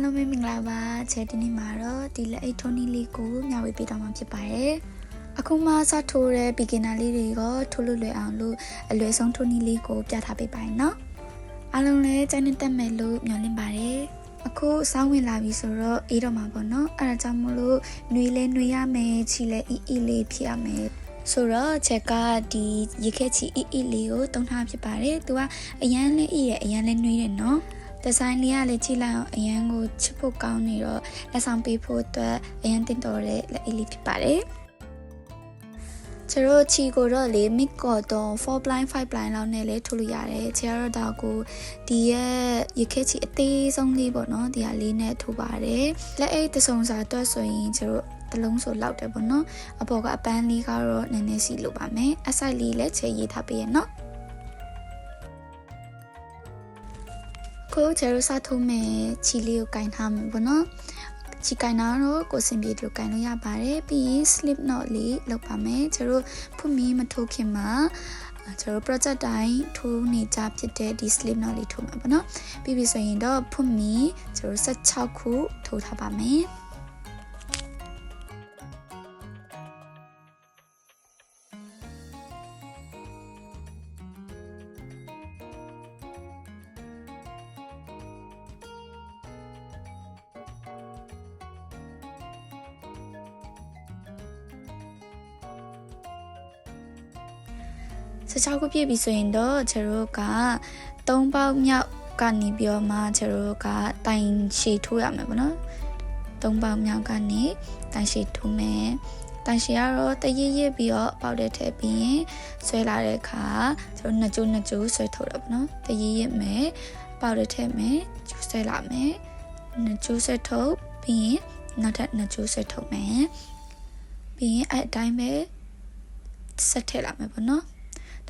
အားလုံးပဲမင်္ဂလာပါချဲဒီနေ့မှာတော့ဒီလက်အိတ်ထိုးနီးလေးကိုမျှဝေပေးတော့မှာဖြစ်ပါတယ်အခုမှစထိုးတဲ့ beginner လေးတွေကထိုးလို့လွယ်အောင်လို့အလွယ်ဆုံးထိုးနီးလေးကိုပြထားပေးပါရင်နော်အားလုံးလည်းကြိုက်နေတတ်မယ်လို့မျှော်လင့်ပါတယ်အခုစောင်းဝင်လာပြီဆိုတော့အေးတော့မှာပေါ့နော်အဲဒါကြောင့်မလို့နှွေးလဲနှွေးရမယ်ချီလဲအီအီလေးဖြစ်ရမယ်ဆိုတော့ချက်ကဒီရေခဲချီအီအီလေးကိုတုံးထားဖြစ်ပါတယ်သူကအရန်လေးအီရဲ့အရန်လေးနှွေးတယ်နော် ဒီဇိုင်းလေးကလည်းကြည့်လိုက်အောင်အရန်ကိုချစ်ဖို့ကောင်းနေတော့လက်ဆောင်ပေးဖို့အတွက်အရန်တင်တော်တဲ့လက်အိတ်လေးဖြစ်ပါတယ်ကျတော့ချီကိုတော့လေ mid ကတော့4 blind 5 blind လောက်နဲ့လည်းထိုးလို့ရတယ်ချီကတော့ဒါကိုဒီရဲ့ရခဲချီအသေးဆုံးလေးပေါ့နော်ဒီဟာလေးနဲ့ထိုးပါတယ်လက်အိတ်တစုံစာအတွက်ဆိုရင်ကျတော့တလုံးဆိုလောက်တယ်ပေါ့နော်အပေါ်ကအပန်းလေးကတော့နည်းနည်းစီလိုပါမယ်အဆိုင်လေးလည်းချေရေးထားပေးရနော် ကိုကျရစာထုံးမဲ့ချီလေးကိုကင်ထားမှာပေါ့နော်ချီကင်နာတော့ကိုစင်ပြေတို့ကင်လို့ရပါတယ်ပြီးရင် slip knot လေးလောက်ပါမယ်ကျတို့ဖုမီမထိုးခင်မှာကျတို့ project တိုင်းထိုးနေကြဖြစ်တဲ့ဒီ slip knot လေးထိုးမှာပေါ့နော်ပြီးပြီဆိုရင်တော့ဖုမီကျတို့16ခုထိုးထားပါမယ် ပြည့်ပြီဆိုရင်တော့ကျတို့က3ပေါက်မြောက်ကနေပြီးတော့မှကျတို့ကတိုင်ရှည်ထိုးရမယ်ပေါ့နော်3ပေါက်မြောက်ကနေတိုင်ရှည်ထိုးမယ်တိုင်ရှည်ကတော့တရရရပြီးတော့ပေါက်တဲ့ထည့်ပြီးရင်ဆွဲလာတဲ့အခါကျတို့နှစ်ကျိုးနှစ်ကျိုးဆွဲထုတ်တော့ပေါ့နော်တရရရမယ်ပေါက်တဲ့ထည့်မယ်ကျိုးဆွဲလာမယ်နှစ်ကျိုးဆွဲထုတ်ပြီးရင်နောက်ထပ်နှစ်ကျိုးဆွဲထုတ်မယ်ပြီးရင်အဲ့အတိုင်းပဲဆက်ထည့်လာမယ်ပေါ့နော်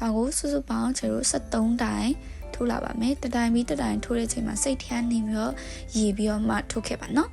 ဒါကိုစုစုပေါင်းကျတို့73တိုင်ထိုးလာပါမယ်တတိုင်ပြီးတတိုင်ထိုးတဲ့အချိန်မှာစိတ်ထဲကနေပြီးတော့ရည်ပြီးတော့မှထိုးခဲ့ပါနော်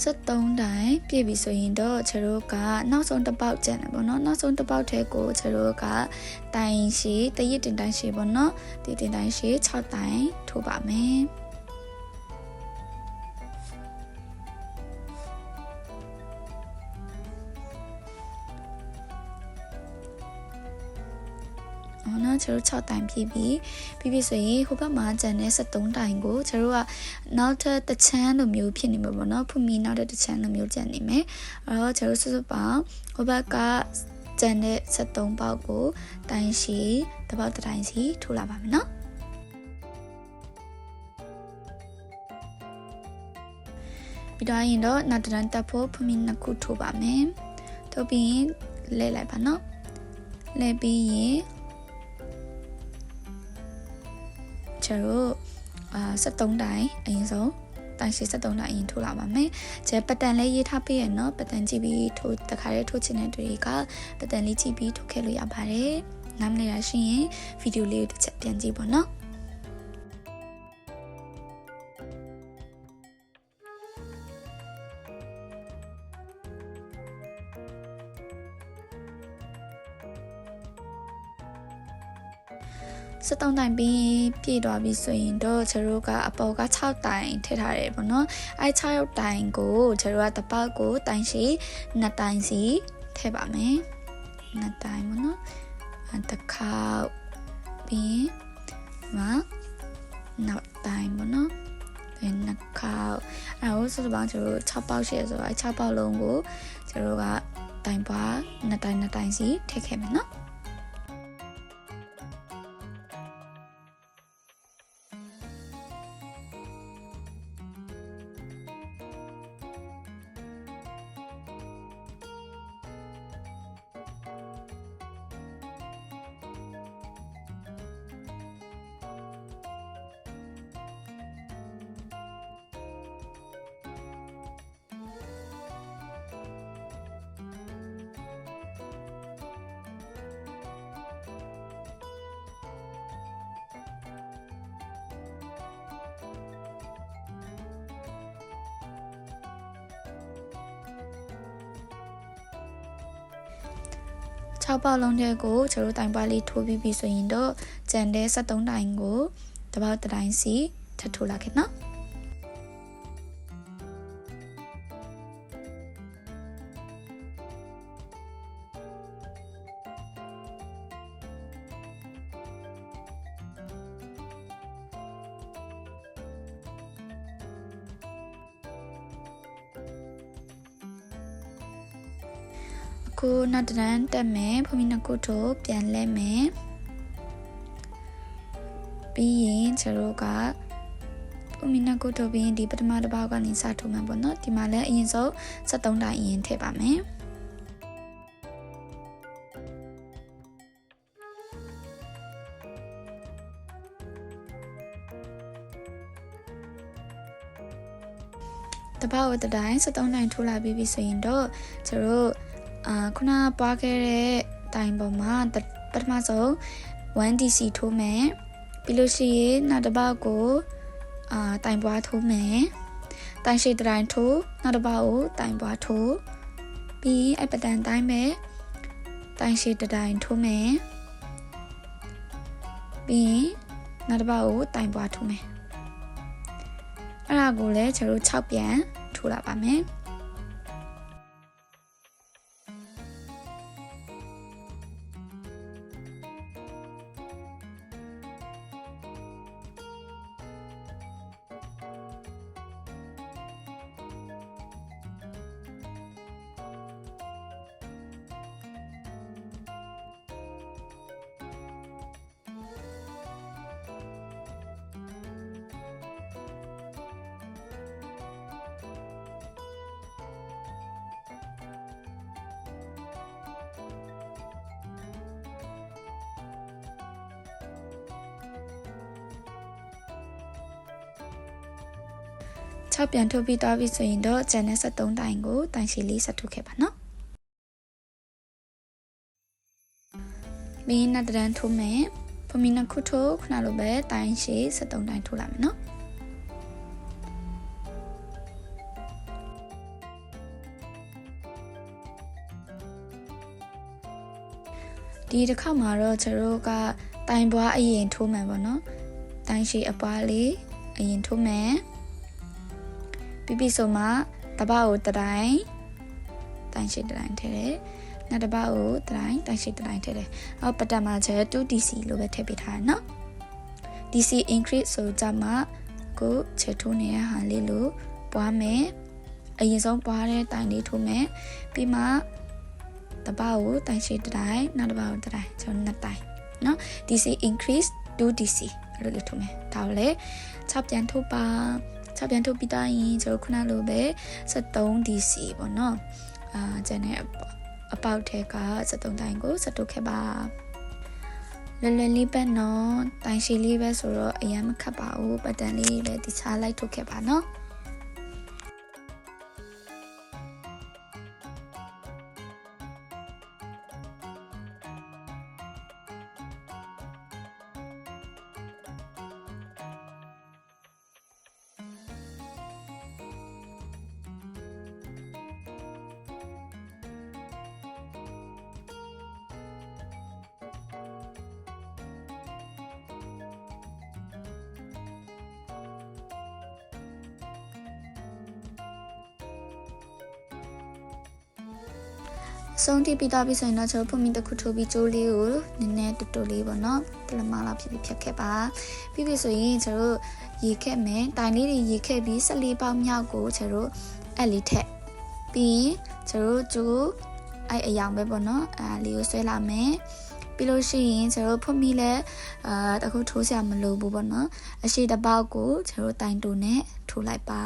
73တိုင်ပြည့်ပြီဆိုရင်တော့ကျတို့ကနောက်ဆုံးတစ်ပေါက်ကျန်တယ်ပေါ့နော်နောက်ဆုံးတစ်ပေါက်ထဲကိုကျတို့ကတိုင်ရှိတရစ်တင်တိုင်ရှိပေါ့နော်ဒီတင်တိုင်ရှိ6တိုင်ထိုးပါမယ် ကျတို့6တိုင်ပြည့်ပြီပြီးပြီဆိုရင်ဟိုဘက်မှာကျန်တဲ့73တိုင်ကိုကျတို့ကနောက်ထပ်တစ်ချမ်းလိုမျိုးဖြစ်နေမှာပေါ့နော်ဖူမီနောက်ထပ်တစ်ချမ်းလိုမျိုးကျန်နေမယ်အဲ့တော့ကျတို့စွစွပေါင်းဟိုဘက်ကကျန်တဲ့73ပေါက်ကိုတိုင်ရှိတစ်ပေါက်တစ်တိုင်စီထိုးလာပါမယ်နော်ပြီးတော့ရင်တော့နောက်တစ်တန်းတက်ဖို့ဖူမီနှစ်ခုထိုးပါမယ်ထိုးပြီးရင်လဲလိုက်ပါနော်လဲပြီးရင် ကျတို့အာ73တိုင်အရင်ဆုံးတိုင်ရှိ73တိုင်အရင်ထိုးလာပါမယ်။ကျပတ်တန်လေးရေးထားပေးရနော်ပတ်တန်ကြည့်ပြီးထိုးတခါတည်းထိုးချင်တဲ့တွေကပတ်တန်လေးကြည့်ပြီးထိုးခဲ့လို့ရပါတယ်။နားမလည်ရရှိရင်ဗီဒီယိုလေးကိုတစ်ချက်ပြန်ကြည့်ပါနော်။ 73တိုင်ပြီးပြည့်သွားပြီဆိုရင်တော့ကျတို့ကအပေါ်က6တိုင်ထည့်ထားတယ်ပေါ့နော်အဲ6တိုင်ကိုကျတို့ကတပတ်ကိုတိုင်ရှိ2တိုင်စီထည့်ပါမယ်2တိုင်ပေါ့နော်အဲတစ်ခါပြီးမနောက်တိုင်ပေါ့နော်ဒီနှစ်ခေါက်အဲဟိုဆိုတော့ကျတို့6ပေါက်ရှိရဆိုတော့အဲ6ပေါက်လုံးကိုကျတို့ကတိုင်ပွားနှစ်တိုင်နှစ်တိုင်စီထည့်ခဲ့မယ်နော် လုံးတဲ့ကိုကျတို့တိုင်ပွားလေးထိုးပြီးပြီဆိုရင်တော့ကြံတဲ့73တိုင်ကိုတပေါက်တစ်တိုင်စီထပ်ထိုးလာခဲ့နော် အခုနောက်တစ်တန်းတက်မယ်ဖမီနှစ်ခုထိုးပြန်လဲမယ်ပြီးရင်ကျတို့ကဖမီနှစ်ခုထိုးပြီးရင်ဒီပထမတစ်ပေါက်ကနေစထိုးမှာပေါ့နော်ဒီမှာလည်းအရင်ဆုံး73တိုင်အရင်ထည့်ပါမယ်တပောက်တတိုင်း73တိုင်ထိုးလာပြီးပြီဆိုရင်တော့ကျတို့ အာခုနပွားခဲ့တဲ့တိုင်ပေါ်မှာပထမဆုံး 1dc ထိုးမယ်ပြီးလို့ရှိရင်နောက်တစ်ပေါက်ကိုအာတိုင်ပွားထိုးမယ်တိုင်ရှိတိုင်ထိုးနောက်တစ်ပေါက်ကိုတိုင်ပွားထိုးပြီးအဲ့ပတန်တိုင်းပဲတိုင်ရှိတိုင်ထိုးမယ်ပြီးနောက်တစ်ပေါက်ကိုတိုင်ပွားထိုးမယ်အဲ့ဒါကိုလည်းကျွန်တော်6ပြန်ထိုးလာပါမယ် 6ပြန်ထုတ်ပြီးသွားပြီဆိုရင်တော့ဂျန်နဲ့73တိုင်ကိုတိုင်ရှည်လေးဆက်ထုတ်ခဲ့ပါနော်မင်းနဲ့တန်းထိုးမယ်ဖမီနှစ်ခုထိုးခုနလိုပဲတိုင်ရှည်73တိုင်ထိုးလာမယ်နော်ဒီတစ်ခါမှာတော့ကျတို့ကတိုင်ပွားအရင်ထိုးမယ်ပေါ့နော်တိုင်ရှည်အပွားလေးအရင်ထိုးမယ် ပြီးပြီဆိုမှတပကိုတတိုင်းတိုင်ရှိတတိုင်းထည့်တယ်နောက်တပကိုတတိုင်းတိုင်ရှိတတိုင်းထည့်တယ်အော်ပတမှာကျ 2dc လို့ပဲထည့်ပေးထားတယ်နော် dc increase ဆိုကြမှာကိုချက်ထိုးနေတဲ့ဟာလေးလို့ပွားမယ်အရင်ဆုံးပွားတဲ့တိုင်လေးထိုးမယ်ပြီးမှတပကိုတိုင်ရှိတတိုင်းနောက်တပကိုတတိုင်းကျွန်တော်နှစ်တိုင်နော် dc increase 2dc အဲ့လိုလေးထိုးမယ်ဒါကိုလည်း6ပြန်ထိုးပါ 6ပြန်ထုတ်ပြီးသားရင်ကျွန်တော်ခုနလိုပဲ 73DC ပေါ့နော်အာကျန်တဲ့အပေါက်ထဲက73တိုင်းကိုစတုခဲ့ပါလွယ်လွယ်လေးပဲနော်တိုင်ရှိလေးပဲဆိုတော့အရင်မခတ်ပါဘူးပတ်တန်လေးလည်းတခြားလိုက်ထုတ်ခဲ့ပါနော် ဆုံးတိပြီးတော့ပြီးဆိုရင်တော့ကျွန်တော်ဖုန်မီတစ်ခုထိုးပြီးကြိုးလေးကိုနည်းနည်းတူတူလေးပေါ့နော်တလမလောက်ဖြစ်ပြီးဖြတ်ခဲ့ပါပြီးပြီဆိုရင်ကျွန်တော်ရေခက်မယ်တိုင်လေးတွေရေခက်ပြီး14ပေါက်မြောက်ကိုကျွန်တော်အဲ့လေးထက်ပြီးရင်ကျွန်တော်ကြိုးအဲ့အယောင်ပဲပေါ့နော်အဲ့လေးကိုဆွဲလာမယ်ပြီးလို့ရှိရင်ကျွန်တော်ဖုန်မီလည်းအာတခုထိုးစရာမလိုဘူးပေါ့နော်အရှိတစ်ပေါက်ကိုကျွန်တော်တိုင်တူနဲ့ထိုးလိုက်ပါ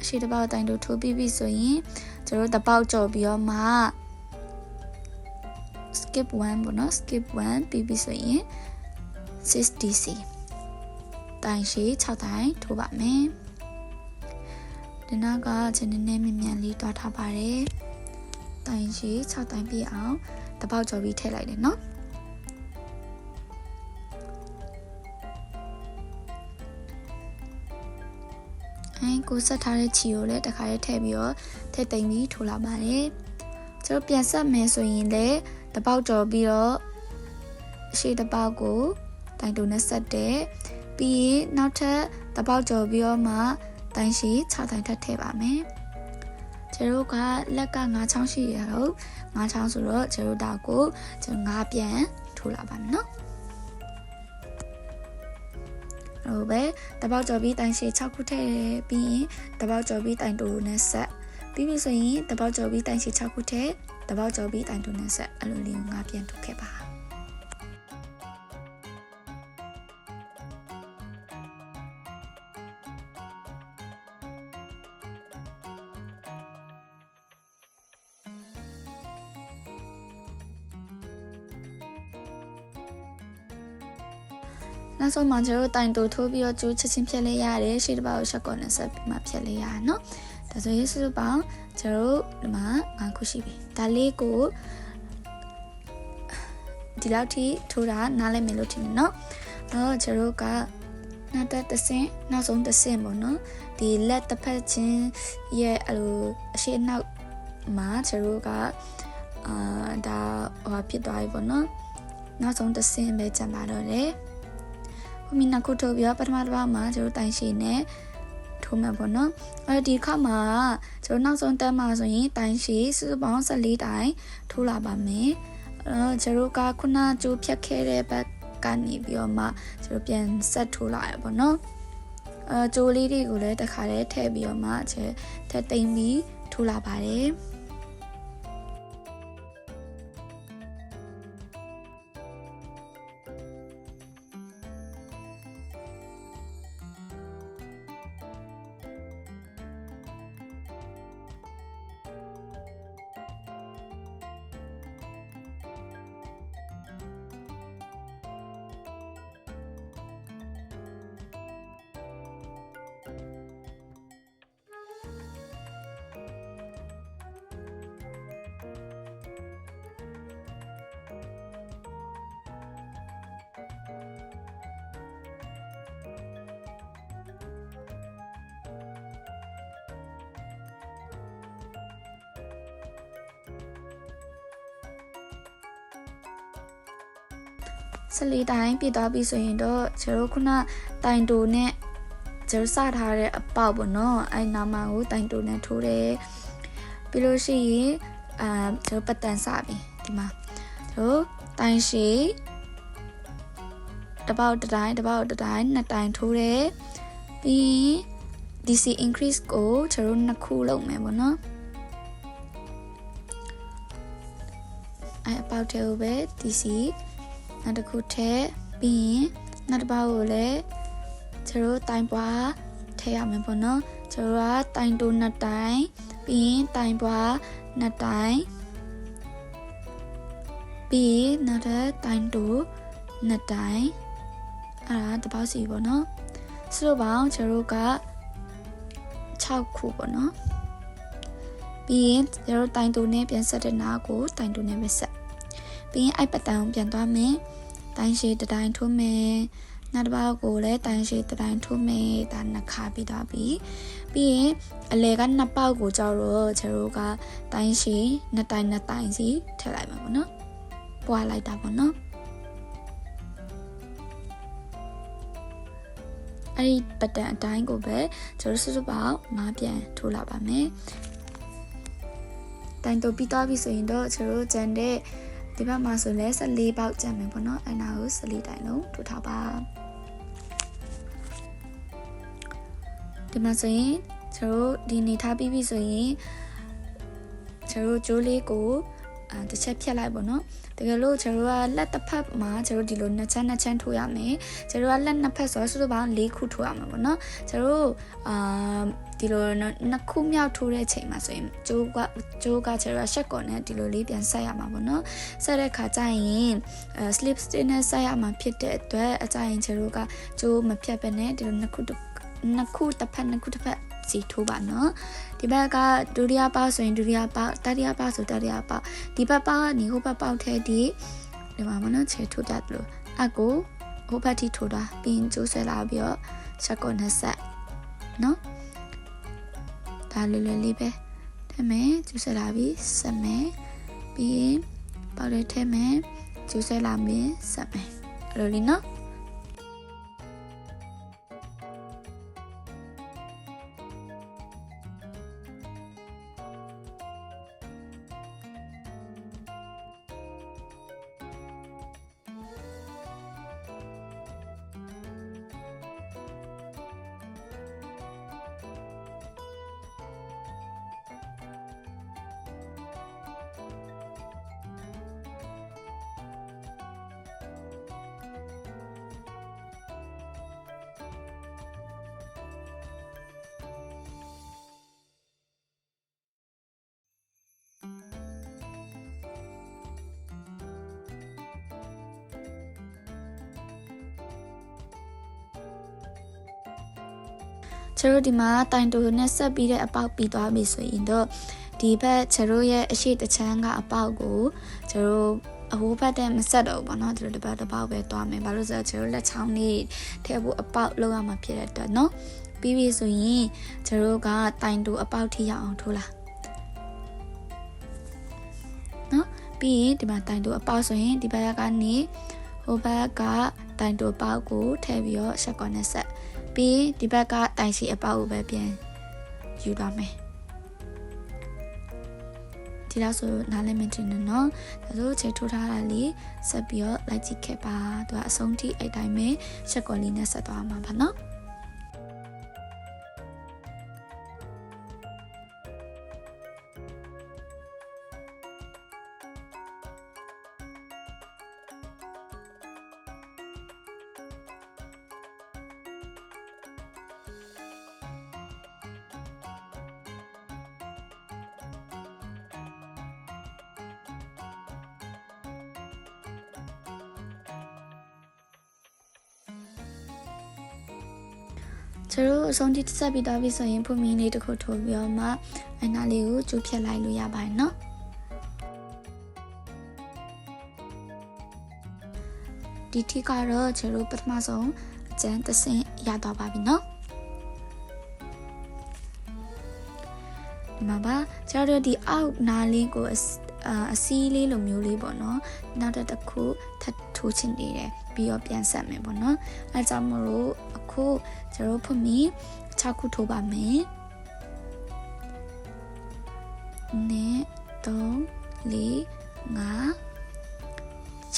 အရှိတပေါက်တိုင်းတို့ထိုးပြီးပြီဆိုရင်ကျတို့တပေါက်ကြော်ပြီးတော့မှ skip 1ပေါ့နော် skip 1ပြီးပြီဆိုရင် 6dc တိုင်းရှိ6တိုင်းထိုးပါမယ်ဒီနောက်ကကျွန်တော်နည်းနည်းမြန်မြန်လေးတွားထားပါတယ်တိုင်းရှိ6တိုင်းပြည့်အောင်တပေါက်ကြော်ပြီးထည့်လိုက်တယ်နော် အဲကိုဆက်ထားတဲ့ချီကိုလည်းတခါလေးထည့်ပြီးတော့ထည့်သိမ့်ပြီးထိုးလာပါတယ်ကျွန်တော်ပြန်ဆက်မယ်ဆိုရင်လည်းတပေါက်ကြော်ပြီးတော့အရှိတပေါက်ကိုတိုင်တုံနဲ့ဆက်တယ်ပြီးရင်နောက်ထပ်တပေါက်ကြော်ပြီးတော့မှတိုင်ရှိ6တိုင်ထပ်ထည့်ပါမယ်ကျတို့ကလက်က9ချောင်းရှိရတော့9ချောင်းဆိုတော့ကျတို့ဒါကိုကျတို့9ပြန်ထိုးလာပါမယ်နော် ဟုတ်ပဲတပေါက်ကြော်ပြီးတိုင်ရှိ6ခုထည့်ပြီးရင်တပေါက်ကြော်ပြီးတိုင်တူနဲ့ဆက်ပြီးပြီဆိုရင်တပေါက်ကြော်ပြီးတိုင်ရှိ6ခုထည့်တပေါက်ကြော်ပြီးတိုင်တူနဲ့ဆက်အဲ့လိုလေးကိုငါပြန်ထုတ်ခဲ့ပါ နောက်ဆုံးမှာကျတို့တိုင်တူထိုးပြီးတော့ကျိုးချက်ချင်းဖြတ်လိုက်ရတယ်ရှေ့တစ်ပတ်ကိုရှက်ကော်နဲ့ဆက်ပြီးမှဖြတ်လိုက်ရအောင်နော်ဒါဆိုရင်စုစုပေါင်းကျတို့ဒီမှာ၅ခုရှိပြီဒါလေးကိုဒီလောက်ထိထိုးတာနားလိုက်မယ်လို့ထင်တယ်နော်တော့ကျတို့ကနောက်တစ်သဆင့်နောက်ဆုံးသဆင့်ပေါ့နော်ဒီလက်တစ်ဖက်ချင်းရဲ့အလိုအရှိအနောက်မှာကျတို့ကအာဒါဟောဖြစ်သွားပြီပေါ့နော်နောက်ဆုံးသဆင့်ပဲကျန်ပါတော့တယ် ခုမီနှစ်ခုထိုးပြီးတော့ပထမတစ်ပတ်မှာကျတို့တိုင်ရှိနေထိုးမှာပေါ့နော်အဲဒီခါမှာကျွန်တော်နောက်ဆုံးတက်မှာဆိုရင်တိုင်ရှိစုစုပေါင်း14တိုင်ထိုးလာပါမယ်အဲကျွန်တော်ကခုနကြိုးဖြတ်ခဲ့တဲ့ဘက်ကနေပြီးတော့မှကျွန်တော်ပြန်ဆက်ထိုးလာရပေါ့နော်အဲကြိုးလေးတွေကိုလည်းတစ်ခါတည်းထည့်ပြီးတော့မှချက်ထည့်သိမ့်ပြီးထိုးလာပါတယ် ပြည့်သွားပြီဆိုရင်တော့ကျွန်တော်ခုနတိုင်တူနဲ့ကျွန်တော်စထားတဲ့အပေါက်ပေါ့နော်အဲ့နာမကိုတိုင်တူနဲ့ထိုးတယ်ပြီးလို့ရှိရင်အာကျွန်တော်ပတ်တန်စပြီဒီမှာကျွန်တော်တိုင်ရှိတပေါက်တစ်တိုင်းတပေါက်တစ်တိုင်းနှစ်တိုင်းထိုးတယ်ပြီး DC increase ကိုကျွန်တော်နှစ်ခုလုပ်မယ်ပေါ့နော်အဲ့အပေါက်တဲ့ကိုပဲ DC နောက်တစ်ခုထည့် ပြီးရင်နောက်တစ်ပေါက်ကိုလည်းကျတို့တိုင်ပွားထည့်ရမယ်ပေါ့နော်ကျတို့ကတိုင်တိုးနှစ်တိုင်ပြီးရင်တိုင်ပွားနှစ်တိုင်ပြီးရင်နောက်ထပ်တိုင်တိုးနှစ်တိုင်အဲ့ဒါတစ်ပေါက်စီပေါ့နော်စလို့ပေါင်းကျတို့က6ခုပေါ့နော်ပြီးရင်ကျတို့တိုင်တိုးနဲ့ပြန်ဆက်တဲ့နာကိုတိုင်တိုးနဲ့ပဲဆက်ပြီးရင်အိုက်ပတန်ကိုပြန်သွားမယ် တိုင်းရှိတတိုင်းထိုးမယ်နောက်တစ်ပေါက်ကိုလည်းတိုင်းရှိတတိုင်းထိုးမယ်ဒါနှစ်ခါပြီးသွားပြီပြီးရင်အလဲကနှစ်ပေါက်ကိုကြောက်တော့ကျတို့ကတိုင်းရှိနှစ်တိုင်းနှစ်တိုင်းစီထည့်လိုက်မှာပေါ့နော်ပွားလိုက်တာပေါ့နော်အဲ့ဒီပတန်အတိုင်းကိုပဲကျွန်တော်စုစုပေါင်း၅ပြန်ထိုးလာပါမယ်တိုင်တော့ပြီးသွားပြီဆိုရင်တော့ကျွန်တော်ဂျန်တဲ့ ဒီဘက်မှာဆိုလဲ14ပေါက်ကျန်မယ်ပေါ့နော်အဲ့နာကို14တိုင်လုံးထိုးထားပါဒီမှာဆိုရင်ကျွန်တော်ဒီနေထားပြီးပြီဆိုရင်ကျွန်တော်ဂျိုးလေးကိုအဲတစ်ချက်ဖြတ်လိုက်ပေါ့နော် တကယ်လို့ကျွန်တော်ကလက်တစ်ဖက်မှာကျွန်တော်ဒီလိုနှစ်ချမ်းနှစ်ချမ်းထိုးရမယ်ကျွန်တော်ကလက်နှစ်ဖက်ဆိုတော့စုစုပေါင်း၄ခုထိုးရမှာပေါ့နော်ကျွန်တော်အာဒီလိုနှစ်ခုမြောက်ထိုးတဲ့ချိန်မှာဆိုရင်ကျိုးကကျိုးကကျွန်တော်ရှက်ကော်နဲ့ဒီလိုလေးပြန်ဆက်ရမှာပေါ့နော်ဆက်တဲ့ခါကျရင်အဲ slip stitch နဲ့ဆက်ရမှာဖြစ်တဲ့အတွက်အကြရင်ကျွန်တော်ကကျိုးမဖြတ်ပဲနဲ့ဒီလိုနှစ်ခုနှစ်ခုတစ်ဖက်နှစ်ခုတစ်ဖက် စီထိုးပါနော်ဒီဘက်ကဒုတိယပေါက်ဆိုရင်ဒုတိယပေါက်တတိယပေါက်ဆိုတတိယပေါက်ဒီဘက်ပေါက်ကနေဟိုဘက်ပေါက်ထဲဒီဒီမှာမနော်ချေထိုးတတ်လို့အကိုဟိုဘက်ထိထိုးတာပြီးရင်ကျိုးဆွဲလာပြီးတော့ချက်ကောနဲ့ဆက်နော်ဒါလွယ်လွယ်လေးပဲထဲမယ်ကျိုးဆွဲလာပြီးဆက်မယ်ပြီးရင်ပေါက်ထဲထဲမယ်ကျိုးဆွဲလာပြီးဆက်မယ်အဲ့လိုလေးနော် ကျတို့ဒီမှာတိုင်တိုနဲ့ဆက်ပြီးတဲ့အပေါက်ပြီးသွားပြီဆိုရင်တော့ဒီဘက်ကျတို့ရဲ့အရှိတချမ်းကအပေါက်ကိုကျတို့အဟိုးဘက်တဲ့မဆက်တော့ဘူးပေါ့နော်ကျတို့တစ်ပတ်တစ်ပေါက်ပဲသွားမယ်ဘာလို့ဆိုတော့ကျတို့လက်ချောင်းလေးထဲဖို့အပေါက်လောက်ရမှာဖြစ်တဲ့အတွက်နော်ပြီးပြီဆိုရင်ကျတို့ကတိုင်တိုအပေါက်ထိရအောင်ထိုးလာနော်ပြီးရင်ဒီမှာတိုင်တိုအပေါက်ဆိုရင်ဒီဘက်ကနေ ဟိုဘက်ကတိုင်တိုပေါက်ကိုထည့်ပြီးတော့ရှက်ကောနဲ့ဆက်ပြီးဒီဘက်ကတိုင်စီအပေါက်ကိုပဲပြန်ယူသွားမယ်ဒီလောက်ဆိုနားလည်မတင်နဲ့နော်ဒါဆိုချိန်ထိုးထားတာလေးဆက်ပြီးတော့လိုက်ကြည့်ခဲ့ပါသူကအဆုံးထိအဲ့တိုင်းပဲချက်ကော်လေးနဲ့ဆက်သွားမှာပါနော် ဆုံးထိဆက်ပြီးသွားပြီဆိုရင်ဖုန်မီလေးတစ်ခုထိုးပြီးတော့မှအနာလေးကိုကျိုးဖြတ်လိုက်လို့ရပါတယ်နော်ဒီထိကတော့ကျတို့ပထမဆုံးအကျန်းသစင်ရသွားပါပြီနော်ဒီမှာပါကျတို့ဒီအောက်နာလေးကိုအစီးလေးလိုမျိုးလေးပေါ့နော်နောက်တစ်ခုထပ်ထိုးချင်နေတယ်ပြီးတော့ပြန်ဆက်မယ်ပေါ့နော်အဲကြောင့်မလို့အ ခုကျွန်တော်ဖွင့်ပြီး6ခုထိုးပါမယ်နဲ့3 4 5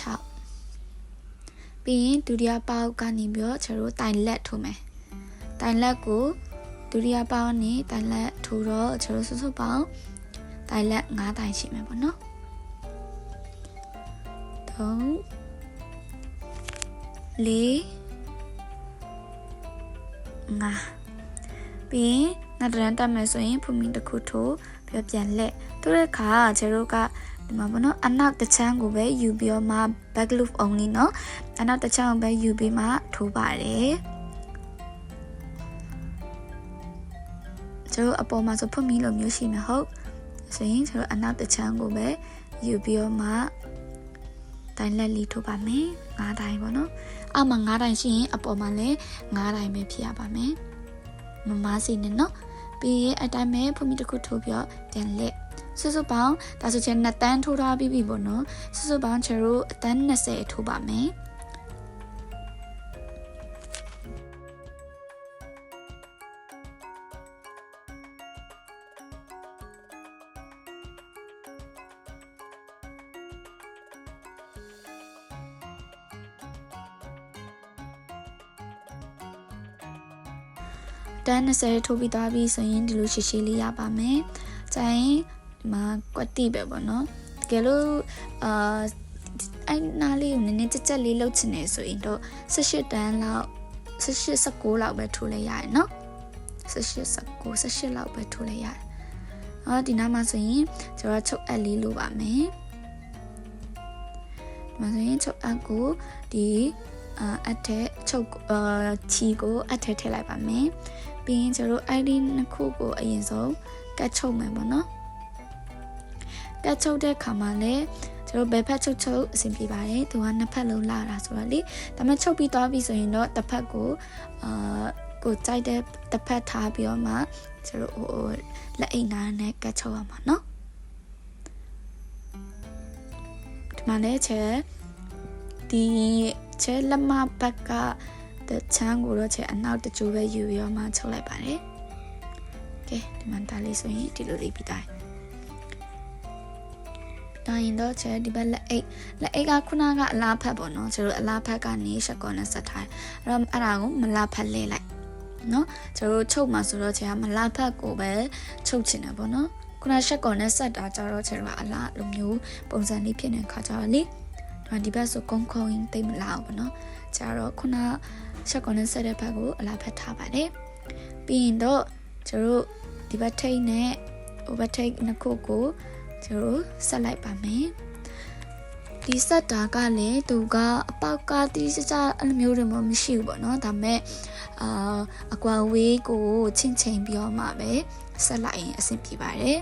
6ပြီးရင်ဒုတိယပေါက်ကနေပြီးတော့ကျွန်တော်တိုင်လက်ထိုးမယ်တိုင်လက်ကိုဒုတိယပေါက်နဲ့တိုင်လက်ထိုးတော့ကျွန်တော်စုစုပေါင်းတိုင်လက်9တိုင်ရှိမယ်ပေါ့နော်3 4 ငါပြီးရင်ငါတရန်တက်မယ်ဆိုရင်ဖူမီတစ်ခုထိုးပြီးပြန်လက်တို့တဲ့ခါကျတို့ကဒီမှာပေါ့နော်အနောက်တစ်ချမ်းကိုပဲယူပြီးတော့မှ back loop only เนาะအနောက်တစ်ချမ်းကိုပဲယူပြီးမှထိုးပါတယ်ကျတို့အပေါ်မှာဆိုဖုတ်မီလိုမျိုးရှိမှာဟုတ်ဆိုရင်ကျတို့အနောက်တစ်ချမ်းကိုပဲယူပြီးတော့မှတိုင်းလက်လီထိုးပါမယ်၅တိုင်းပေါ့နော် အောက်မှာ9တိုင်ရှိရင်အပေါ်မှာလည်း9တိုင်ပဲဖြစ်ရပါမယ်မမစီနဲ့နော်ပြီးရင်အတိုင်းပဲဖုန်မီတစ်ခုထိုးပြီးတော့ပြန်လက်စုစုပေါင်းဒါဆိုချင်2တန်းထိုးထားပြီးပြီပေါ့နော်စုစုပေါင်းချေတို့အတန်း20ထိုးပါမယ် တန်း20ထိုးပြီးသွားပြီဆိုရင်ဒီလိုရှည်ရှည်လေးရပါမယ်။ကျရင်ဒီမှာကွက်တိပဲပေါ့နော်။တကယ်လို့အာအဲ့နားလေးကိုနည်းနည်းကြက်ကြက်လေးလှုပ်ချင်နေဆိုရင်တော့18တန်းလောက်18 19လောက်ပဲထိုးလိုက်ရတယ်နော်18 19 18လောက်ပဲထိုးလိုက်ရတယ်။အော်ဒီနားမှာဆိုရင်ကျွန်တော်ချုပ်အပ်လေးလိုပါမယ်။ဒီမှာဆိုရင်ချုပ်အပ်ကိုဒီအအထက်ချုပ်အာချီကိုအထက်ထည့်လိုက်ပါမယ် ပြီးရင်ကျတို့ ID နှစ်ခုကိုအရင်ဆုံးကတ်ချုပ်မယ်ပေါ့နော်ကတ်ချုပ်တဲ့ခါမှာလည်းကျတို့ဘယ်ဖက်ချုပ်ချုပ်အဆင်ပြေပါတယ်သူကနှစ်ဖက်လုံးလာတာဆိုတော့လေဒါပေမဲ့ချုပ်ပြီးသွားပြီဆိုရင်တော့တစ်ဖက်ကိုအာကိုကြိုက်တဲ့တစ်ဖက်ထားပြီးတော့မှကျတို့ဟိုလက်အိတ်နာနဲ့ကတ်ချုပ်ရမှာเนาะဒီမှာလည်းချဲဒီချဲလက်မဘက်က တချမ်းကိုတော့ချဲအနောက်တကြိုးပဲယူပြီးတော့မှချုပ်လိုက်ပါတယ်။ကဲဒီမှာဒါလေးဆိုရင်ဒီလိုလေးပြီးတိုင်းဒါရင်တော့ချဲဒီဘက်လက်အိတ်လက်အိတ်ကခုနကအလားဖက်ပေါ့နော်ကျတို့အလားဖက်ကနေရှက်ကောနဲ့ဆက်ထားအဲ့တော့အဲ့ဒါကိုမလားဖက်လဲလိုက်နော်ကျတို့ချုပ်မှာဆိုတော့ချဲကမလားဖက်ကိုပဲချုပ်ချင်တယ်ပေါ့နော်ခုနရှက်ကောနဲ့ဆက်တာကြတော့ချဲကအလားလိုမျိုးပုံစံလေးဖြစ်နေခါကြတော့လေဒီဘက်ဆိုကုန်းခုံးတိတ်မလာဘူးပေါ့နော်ကျတော့ခုန ချက်ကွန်နဲ့ဆက်တဲ့ဘက်ကိုအလားဖက်ထားပါတယ်ပြီးရင်တော့ကျတို့ဒီဘက်ထိတ်နဲ့ဟိုဘက်ထိတ်နှစ်ခုကိုကျတို့ဆက်လိုက်ပါမယ်ဒီဆက်တာကလည်းသူကအပေါက်ကတိကျကျအဲ့လိုမျိုးတွေမှမရှိဘူးပေါ့နော်ဒါပေမဲ့အာအကွာဝေးကိုချင်းချင်းပြီးတော့မှပဲဆက်လိုက်ရင်အဆင်ပြေပါတယ်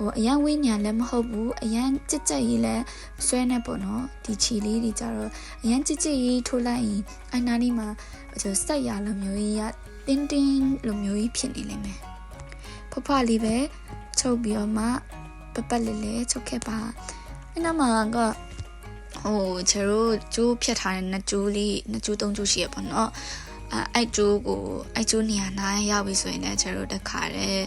ဟိုအရန်ဝင်းညာလည်းမဟုတ်ဘူးအရန်ကြက်ကြက်ရေးလည်းဆွဲနေပေါ့နော်ဒီချီလေးတွေကြတော့အရန်ကြက်ကြက်ရေးထိုးလိုက်ရင်အိုင်နာနီမှာကျဆက်ရလိုမျိုးကြီးရတင်းတင်းလိုမျိုးကြီးဖြစ်နေလိမ့်မယ်ဖဖလေးပဲချုပ်ပြီးတော့မှပပတ်လေးလေးချုပ်ခဲ့ပါအဲ့နာမှာကဟိုကျတို့ကျိုးဖြတ်ထားတဲ့နှစ်ကျိုးလေးနှစ်ကျိုးသုံးကျိုးရှိရပေါ့နော်အဲအဲ့ကျိုးကိုအဲ့ကျိုးနေရာနားရောက်ပြီဆိုရင်လည်းကျတို့တခါတည်း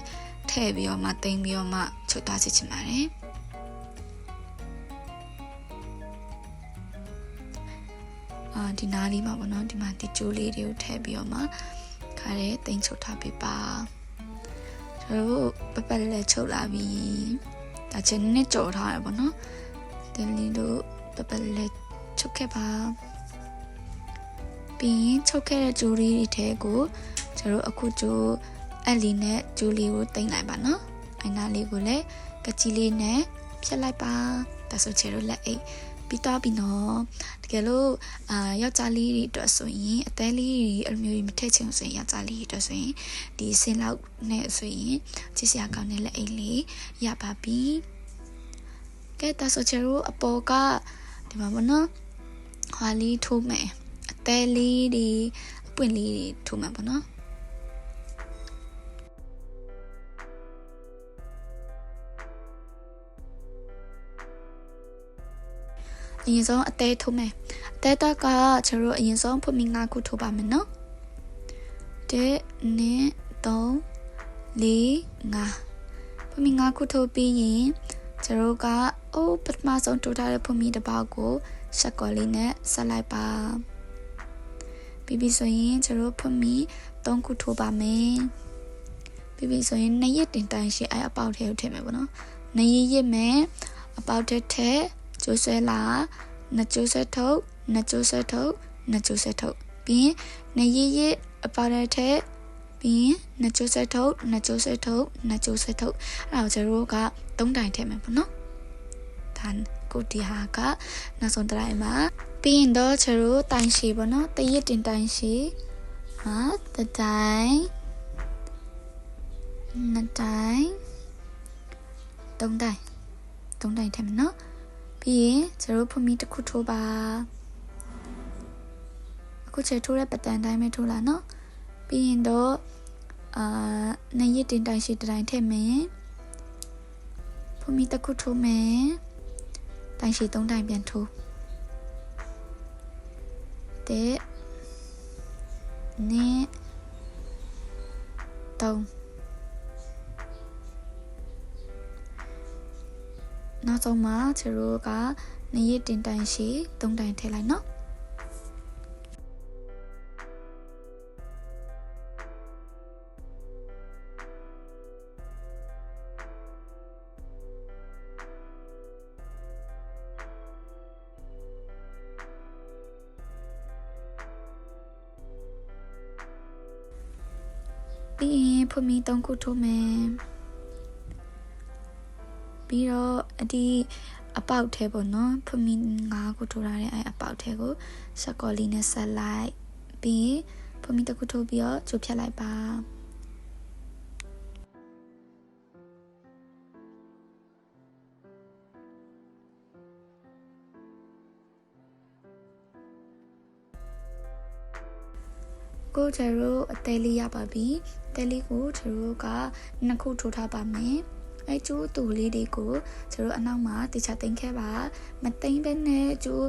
ထည့်ပြီးတော့မှတင်ပြီးတော့မှချုပ်သွားစီချင်ပါတယ်အာဒီနားလေးမှာပေါ့နော်ဒီမှာဒီကျိုးလေးတွေကိုထည့်ပြီးတော့မှခါရဲတင်ချုပ်ထားပေးပါကျွန်တော်ပပလေးလေးချုပ်လာပြီဒါချင်းနဲ့ကြော်ထားရပေါ့နော်တင်လီတို့ပပလေးလေးချုပ်ခဲ့ပါပြီးရင်ချုပ်ခဲ့တဲ့ဂျိုးလေးတွေထဲကိုကျွန်တော်အခုဂျိုး အဲ့လီနဲ့ဂျူလီကိုတင်လိုက်ပါနော်အိုင်နာလေးကိုလည်းကကြီးလေးနဲ့ဖြတ်လိုက်ပါဒါဆိုချေတို့လက်အိတ်ပြီးတော့ပြီနော်တကယ်လို့အာယောက်ျားလေးတွေအတွက်ဆိုရင်အသေးလေးတွေအမျိုးကြီးမထည့်ချင်ဆိုရင်ယောက်ျားလေးတွေအတွက်ဆိုရင်ဒီစင်လောက်နဲ့ဆိုရင်ချစ်စရာကောင်းတဲ့လက်အိတ်လေးရပါပြီကဲဒါဆိုချေတို့အပေါ်ကဒီမှာပေါ့နော်ဟွာလေးထိုးမယ်အသေးလေးတွေအပွင့်လေးတွေထိုးမှာပေါ့နော် အရင်ဆုံးအသေးထိုးမယ်အသေးတော့ကကျတို့အရင်ဆုံးဖွင့်ပြီး၅ခုထိုးပါမယ်နော်တဲ့နဲ့3 4 5ဖွင့်ပြီး၅ခုထိုးပြီးရင်ကျတို့ကအိုးပထမဆုံးထိုးထားတဲ့ဖွင့်ပြီးတစ်ပေါက်ကိုဆက်ကော်လေးနဲ့ဆက်လိုက်ပါပြီးပြီဆိုရင်ကျတို့ဖွင့်ပြီး၃ခုထိုးပါမယ်ပြီးပြီဆိုရင်နှစ်ရက်တင်တိုင်ရှိအဲအပေါက်ထဲကိုထည့်မယ်ပေါ့နော်နှစ်ရက်ရစ်မယ်အပေါက်ထဲထည့် ကျိုးဆွဲလာနှစ်ကျိုးဆွဲထုတ်နှစ်ကျိုးဆွဲထုတ်နှစ်ကျိုးဆွဲထုတ်ပြီးရင်နှစ်ရရအပါတဲ့ထက်ပြီးရင်နှစ်ကျိုးဆွဲထုတ်နှစ်ကျိုးဆွဲထုတ်နှစ်ကျိုးဆွဲထုတ်အဲ့ဒါကိုကျတို့ကသုံးတိုင်ထည့်မယ်ပေါ့နော်ဒါကိုဒီဟာကနောက်ဆုံးတိုင်းမှာပြီးရင်တော့ကျတို့တိုင်ရှိပေါ့နော်တရစ်တင်တိုင်ရှိဟာတတိုင်နှစ်တိုင်သုံးတိုင်သုံးတိုင်ထည့်မယ်နော် ပြီးရင်ကျတို့ဖမီတစ်ခုထိုးပါအခုချေထိုးတဲ့ပတန်တိုင်းပဲထိုးလာနော်ပြီးရင်တော့အာနှစ်ရစ်တင်တိုင်းရှိတိုင်းထည့်မယ်ဖမီတစ်ခုထိုးမယ်တိုင်းရှိသုံးတိုင်းပြန်ထိုးတဲ့နဲ့တုံး ဆုံးမှာချီရိုကနရစ်တင်တိုင်ရှိသုံးတိုင်ထည့်လိုက်နော်ပြီးရင်ဖွမီ၃ခုထိုးမယ် ပြီးတော့အဒီအပေါက်ထဲပေါ့နော်ဖွမီ9ခုထိုးထားတဲ့အဲအပေါက်ထဲကိုစကောလီနဲ့ဆက်လိုက်ပြီးရင်ဖွမီတစ်ခုထိုးပြီးတော့ချိုးဖြတ်လိုက်ပါကိုကျတို့အသေးလေးရပါပြီ။တဲလေးကိုကျတို့ကနှစ်ခုထိုးထားပါမယ်။ အဲကျိုးတူလေးတွေကိုကျတို့အနောက်မှာတခြားတင်ခဲ့ပါမသိမ့်ပဲနဲ့ကျိုး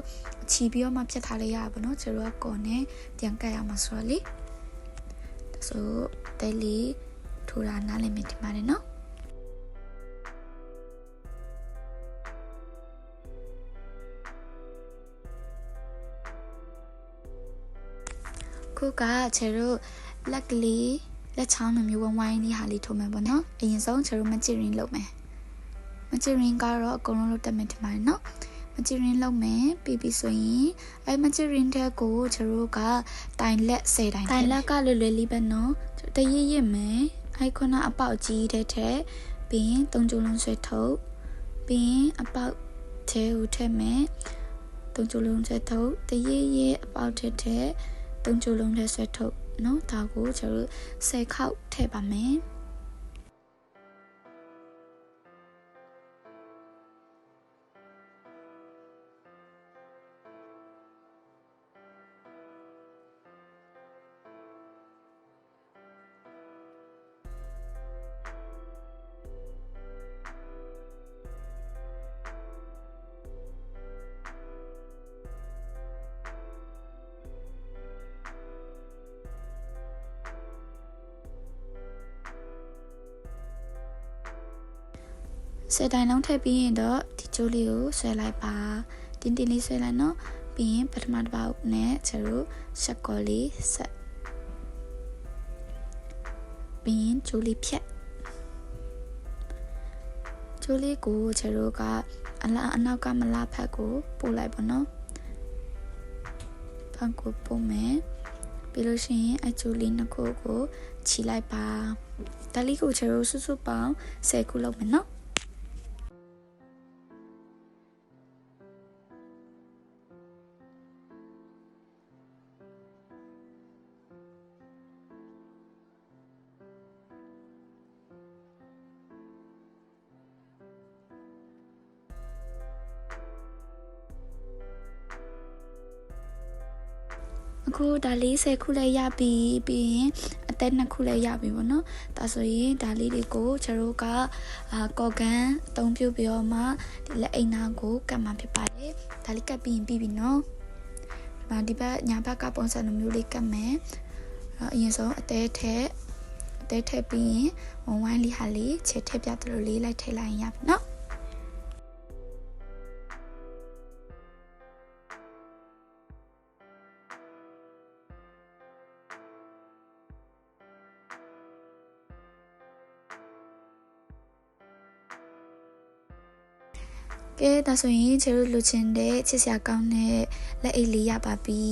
ချီပြီးတော့မှဖြတ်ထားလိုက်ရပါတော့ကျတို့ကကော်နဲ့ပြန်ကတ်ရမှာဆိုတော့လေ။ဒါဆိုတဲလေးထိုးတာနားလည်မြင်ပါတယ်နော်။ခုကချေတို့လက်ကလေး လက်ချောင်းလိုမျိုးဝိုင်းဝိုင်းလေးဟာလေးထိုးမယ်ပေါ့နော်အရင်ဆုံးချေတို့မချစ်ရင်လုပ်မယ်မချစ်ရင်ကတော့အကုန်လုံးလုပ်တတ်မယ်ထင်ပါတယ်နော်မချစ်ရင်လုပ်မယ်ပြီးပြီဆိုရင်အဲမချစ်ရင်တဲ့ကိုချေတို့ကတိုင်လက်10တိုင်တိုင်လက်ကလွယ်လွယ်လေးပဲနော်တရရရမယ်အဲခုနအပေါက်ကြီးတဲ့ထက်ပြီးရင်သုံးကြိုးလုံးဆွဲထုတ်ပြီးရင်အပေါက်ထဲကိုထည့်မယ်သုံးကြိုးလုံးဆွဲထုတ်တရရအပေါက်ထက်ထက်သုံးချိုးလုံးနဲ့ဆွဲထုတ် เนาะဒါကိုကျွန်တော်10ခေါက်ထည့်ပါမယ် ဆယ်တိုင်လုံးထည့်ပြီးရင်တော့ဒီကျိုးလေးကိုဆွဲလိုက်ပါတင်းတင်းလေးဆွဲလိုက်နော်ပြီးရင်ပထမတစ်ပေါက်နဲ့ကျတို့ဆက်ကော်လေးဆက်ပြီးရင်ကျိုးလေးဖြတ်ကျိုးလေးကိုကျတို့ကအလားအနောက်ကမလားဖက်ကိုပို့လိုက်ပါနော်ဖန်ကိုပို့မယ်ပြီးလို့ရှိရင်အကျိုးလေးနှစ်ခုကိုခြီလိုက်ပါဒါလေးကိုကျတို့စွစွပေါင်း10ခုလုပ်မယ်နော် ဒါလေး10ခုလည်းရပြီပြီးရင်အသက်2ခုလည်းရပြီပေါ့နော်ဒါဆိုရင်ဒါလေးတွေကိုကျတို့ကအာကော်ကန်အသုံးပြုပြီးတော့မှဒီလက်အိမ်နာကိုကတ်မှာဖြစ်ပါတယ်ဒါလေးကတ်ပြီးရင်ပြီးပြီနော်ဒီမှာဒီဘက်ညာဘက်ကပုံစံလိုမျိုးလေးကတ်မယ်အရင်ဆုံးအသေးထက်အသေးထက်ပြီးရင်ဝဝိုင်းလေးဟာလေးခြေထက်ပြသလိုလေးလိုက်ထည့်လိုက်ရင်ရပြီနော် ကဲဒါဆိုရင်ကျတို့လူချင်းတဲ့ချစ်စရာကောင်းတဲ့လက်အိတ်လေးရပါပြီ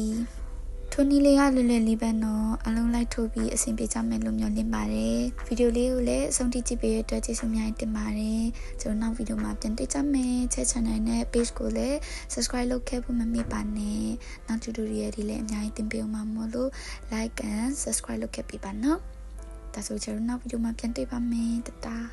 ထိုနီလေးကလွယ်လွယ်လေးပဲနော်အလုံးလိုက်ထိုးပြီးအဆင်ပြေကြမယ်လို့မျှော်လင့်ပါတယ်ဗီဒီယိုလေးကိုလည်းအဆုံးထိကြည့်ပေးရတဲ့ကျေးဇူးများတင်ပါတယ်ကျွန်တော်နောက်ဗီဒီယိုမှာပြန်တွေ့ကြမယ်ချဲ channel နဲ့ page ကိုလည်း subscribe လုပ်ခဲ့ဖို့မမေ့ပါနဲ့နောက် tutorial တွေလည်းအများကြီးသင်ပေးအောင်ပါမို့လို့ like and subscribe လုပ်ခဲ့ပေးပါနော်ဒါဆိုကျွန်တော်နောက်ဗီဒီယိုမှာပြန်တွေ့ပါမယ်တတား